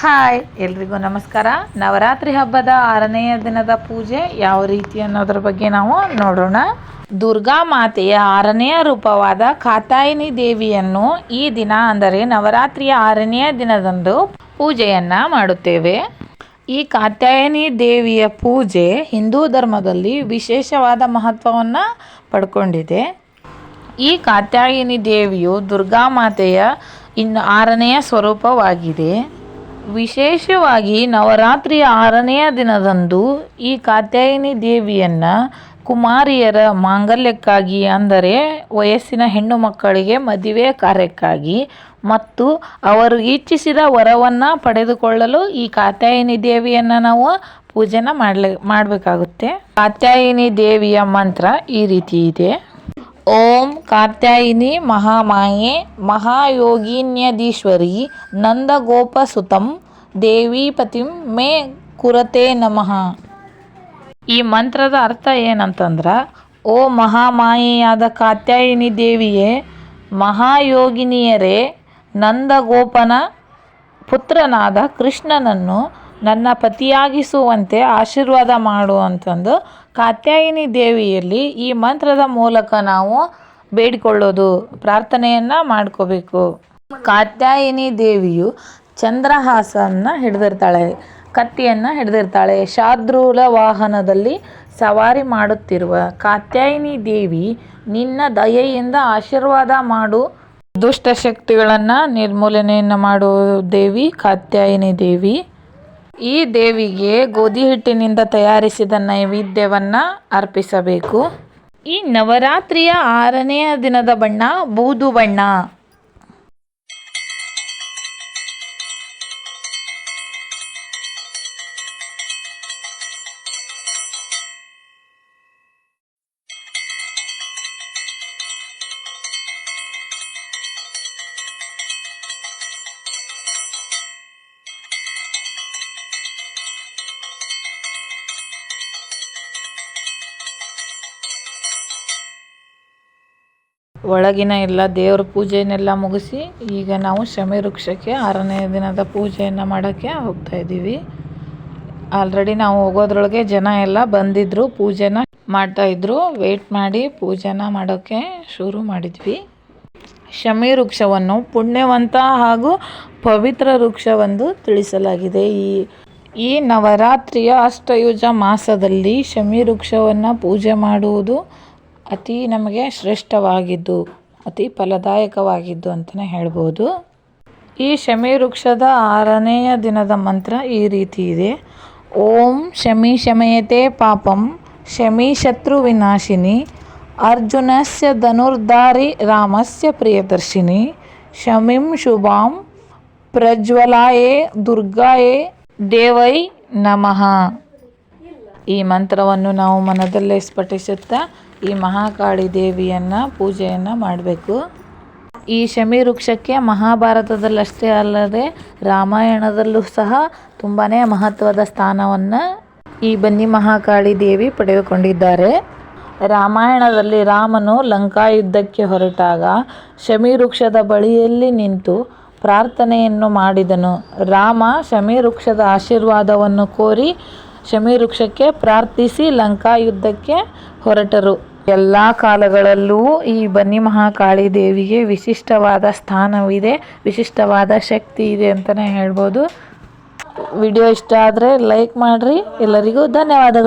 Hi, ಎಲ್ರಿಗೂ ನಮಸ್ಕಾರ. ನವರಾತ್ರಿ ಹಬ್ಬದ ಆರನೆಯ ದಿನದ ಪೂಜೆ ಯಾವ ರೀತಿ ಅನ್ನೋದ್ರ ಬಗ್ಗೆ ನಾವು ನೋಡೋಣ. ದುರ್ಗಾ ಮಾತೆಯ ಆರನೆಯ ರೂಪವಾದ ಕಾತಾಯಿನಿ ದೇವಿಯನ್ನು ಈ ದಿನ ಅಂದರೆ ನವರಾತ್ರಿಯ ಆರನೆಯ ದಿನದಂದು ಪೂಜೆಯನ್ನು ಮಾಡುತ್ತೇವೆ. ಈ ಕಾತ್ಯಾಯನಿ ದೇವಿಯ ಪೂಜೆ ಹಿಂದೂ ಧರ್ಮದಲ್ಲಿ ವಿಶೇಷವಾದ ಮಹತ್ವವನ್ನು ಪಡ್ಕೊಂಡಿದೆ. ಈ ಕಾತ್ಯಾಯಿನಿ ದೇವಿಯು ದುರ್ಗಾ ಮಾತೆಯ ಇನ್ನು ಆರನೆಯ ಸ್ವರೂಪವಾಗಿದೆ. ವಿಶೇಷವಾಗಿ ನವರಾತ್ರಿಯ ಆರನೆಯ ದಿನದಂದು ಈ ಕಾತ್ಯಾಯಿನಿ ದೇವಿಯನ್ನು ಕುಮಾರಿಯರ ಮಾಂಗಲ್ಯಕ್ಕಾಗಿ, ಅಂದರೆ ವಯಸ್ಸಿನ ಹೆಣ್ಣು ಮಕ್ಕಳಿಗೆ ಮದುವೆ ಕಾರ್ಯಕ್ಕಾಗಿ ಮತ್ತು ಅವರು ಇಚ್ಛಿಸಿದ ವರವನ್ನು ಪಡೆದುಕೊಳ್ಳಲು ಈ ಕಾತ್ಯಾಯಿನಿ ದೇವಿಯನ್ನು ನಾವು ಪೂಜೆನ ಮಾಡಲಿ, ಮಾಡಬೇಕಾಗುತ್ತೆ. ಕಾತ್ಯಾಯಿನಿ ದೇವಿಯ ಮಂತ್ರ ಈ ರೀತಿ ಇದೆ. ಓಂ ಕಾತ್ಯಾಯಿನಿ ಮಹಾಮಾಯೆ ಮಹಾಯೋಗಿನ್ಯದೀಶ್ವರಿ ನಂದಗೋಪಸುತಂ ದೇವೀಪತಿಂ ಮೇ ಕುರತೆ ನಮಃ. ಈ ಮಂತ್ರದ ಅರ್ಥ ಏನಂತಂದ್ರೆ, ಓ ಮಹಾಮಾಯೆಯಾದ ಕಾತ್ಯಾಯಿನಿ ದೇವಿಯೇ, ಮಹಾಯೋಗಿನಿಯರೇ, ನಂದಗೋಪನ ಪುತ್ರನಾದ ಕೃಷ್ಣನನ್ನು ನನ್ನ ಪತಿಯಾಗಿಸುವಂತೆ ಆಶೀರ್ವಾದ ಮಾಡು ಅಂತಂದು ಕಾತ್ಯಾಯಿನಿ ದೇವಿಯಲ್ಲಿ ಈ ಮಂತ್ರದ ಮೂಲಕ ನಾವು ಬೇಡಿಕೊಳ್ಳೋದು, ಪ್ರಾರ್ಥನೆಯನ್ನು ಮಾಡ್ಕೋಬೇಕು. ಕಾತ್ಯಾಯಿನಿ ದೇವಿಯು ಚಂದ್ರಹಾಸನ ಹಿಡಿದಿರ್ತಾಳೆ, ಕತ್ತಿಯನ್ನು ಹಿಡಿದಿರ್ತಾಳೆ, ಶಾರ್ದೂಲ ವಾಹನದಲ್ಲಿ ಸವಾರಿ ಮಾಡುತ್ತಿರುವ ಕಾತ್ಯಾಯಿನಿ ದೇವಿ ನಿನ್ನ ದಯೆಯಿಂದ ಆಶೀರ್ವಾದ ಮಾಡು. ದುಷ್ಟಶಕ್ತಿಗಳನ್ನು ನಿರ್ಮೂಲನೆಯನ್ನು ಮಾಡುವ ದೇವಿ, ಕಾತ್ಯಾಯಿನಿ ದೇವಿ. ಈ ದೇವಿಗೆ ಗೋಧಿ ಹಿಟ್ಟಿನಿಂದ ತಯಾರಿಸಿದ ನೈವೇದ್ಯವನ್ನು ಅರ್ಪಿಸಬೇಕು. ಈ ನವರಾತ್ರಿಯ ಆರನೆಯ ದಿನದ ಬಣ್ಣ ಬೂದು ಬಣ್ಣ. ಒಳಗಿನ ಎಲ್ಲ ದೇವ್ರ ಪೂಜೆನೆಲ್ಲ ಮುಗಿಸಿ ಈಗ ನಾವು ಶಮಿ ವೃಕ್ಷಕ್ಕೆ ಆರನೇ ದಿನದ ಪೂಜೆಯನ್ನು ಮಾಡೋಕ್ಕೆ ಹೋಗ್ತಾ ಇದ್ದೀವಿ. ಆಲ್ರೆಡಿ ನಾವು ಹೋಗೋದ್ರೊಳಗೆ ಜನ ಎಲ್ಲ ಬಂದಿದ್ದರು ಪೂಜೆನ ಮಾಡ್ತಾಯಿದ್ರು ವೆಯ್ಟ್ ಮಾಡಿ ಪೂಜೆನ ಮಾಡೋಕ್ಕೆ ಶುರು ಮಾಡಿದ್ವಿ. ಶಮಿ ವೃಕ್ಷವನ್ನು ಪುಣ್ಯವಂತ ಹಾಗೂ ಪವಿತ್ರ ವೃಕ್ಷವೆಂದು ತಿಳಿಸಲಾಗಿದೆ. ಈ ಈ ನವರಾತ್ರಿಯ ಅಷ್ಟಯುಜ ಮಾಸದಲ್ಲಿ ಶಮಿ ವೃಕ್ಷವನ್ನು ಪೂಜೆ ಮಾಡುವುದು ಅತಿ ನಮಗೆ ಶ್ರೇಷ್ಠವಾಗಿದ್ದು, ಅತಿ ಫಲದಾಯಕವಾಗಿದ್ದು ಅಂತಲೇ ಹೇಳ್ಬೋದು. ಈ ಶಮಿ ವೃಕ್ಷದ ಆರನೆಯ ದಿನದ ಮಂತ್ರ ಈ ರೀತಿ ಇದೆ. ಓಂ ಶಮಿ ಶಮಯತೆ ಪಾಪಂ, ಶಮಿ ಶತ್ರು ವಿನಾಶಿನಿ, ಅರ್ಜುನಸ್ಯ ಧನುರ್ಧಾರಿ ರಾಮಸ್ಯ ಪ್ರಿಯದರ್ಶಿನಿ, ಶಮಿಂ ಶುಭಾಂ ಪ್ರಜ್ವಲಾಯೇ ದುರ್ಗಾಯೇ ದೇವೈ ನಮಃ. ಈ ಮಂತ್ರವನ್ನು ನಾವು ಮನದಲ್ಲೇ ಸ್ಫಟಿಸುತ್ತಾ ಈ ಮಹಾಕಾಳಿ ದೇವಿಯನ್ನು ಪೂಜೆಯನ್ನು ಮಾಡಬೇಕು. ಈ ಶಮಿ ವೃಕ್ಷಕ್ಕೆ ಮಹಾಭಾರತದಲ್ಲಷ್ಟೇ ಅಲ್ಲದೆ ರಾಮಾಯಣದಲ್ಲೂ ಸಹ ತುಂಬಾ ಮಹತ್ವದ ಸ್ಥಾನವನ್ನು ಈ ಬನ್ನಿ ಮಹಾಕಾಳಿ ದೇವಿ ಪಡೆದುಕೊಂಡಿದ್ದಾರೆ. ರಾಮಾಯಣದಲ್ಲಿ ರಾಮನು ಲಂಕಾ ಯುದ್ಧಕ್ಕೆ ಹೊರಟಾಗ ಶಮಿ ವೃಕ್ಷದ ಬಳಿಯಲ್ಲಿ ನಿಂತು ಪ್ರಾರ್ಥನೆಯನ್ನು ಮಾಡಿದನು. ರಾಮ ಶಮಿ ವೃಕ್ಷದ ಆಶೀರ್ವಾದವನ್ನು ಕೋರಿ ಶಮಿ ವೃಕ್ಷಕ್ಕೆ ಪ್ರಾರ್ಥಿಸಿ ಲಂಕಾ ಯುದ್ಧಕ್ಕೆ ಹೊರಟರು. ಎಲ್ಲ ಕಾಲಗಳಲ್ಲೂ ಈ ಬನ್ನಿ ಮಹಾಕಾಳಿ ದೇವಿಗೆ ವಿಶಿಷ್ಟವಾದ ಸ್ಥಾನವಿದೆ, ವಿಶಿಷ್ಟವಾದ ಶಕ್ತಿ ಇದೆ ಅಂತಲೇ ಹೇಳ್ಬೋದು. ವಿಡಿಯೋ ಇಷ್ಟ ಆದರೆ ಲೈಕ್ ಮಾಡಿರಿ. ಎಲ್ಲರಿಗೂ ಧನ್ಯವಾದಗಳು.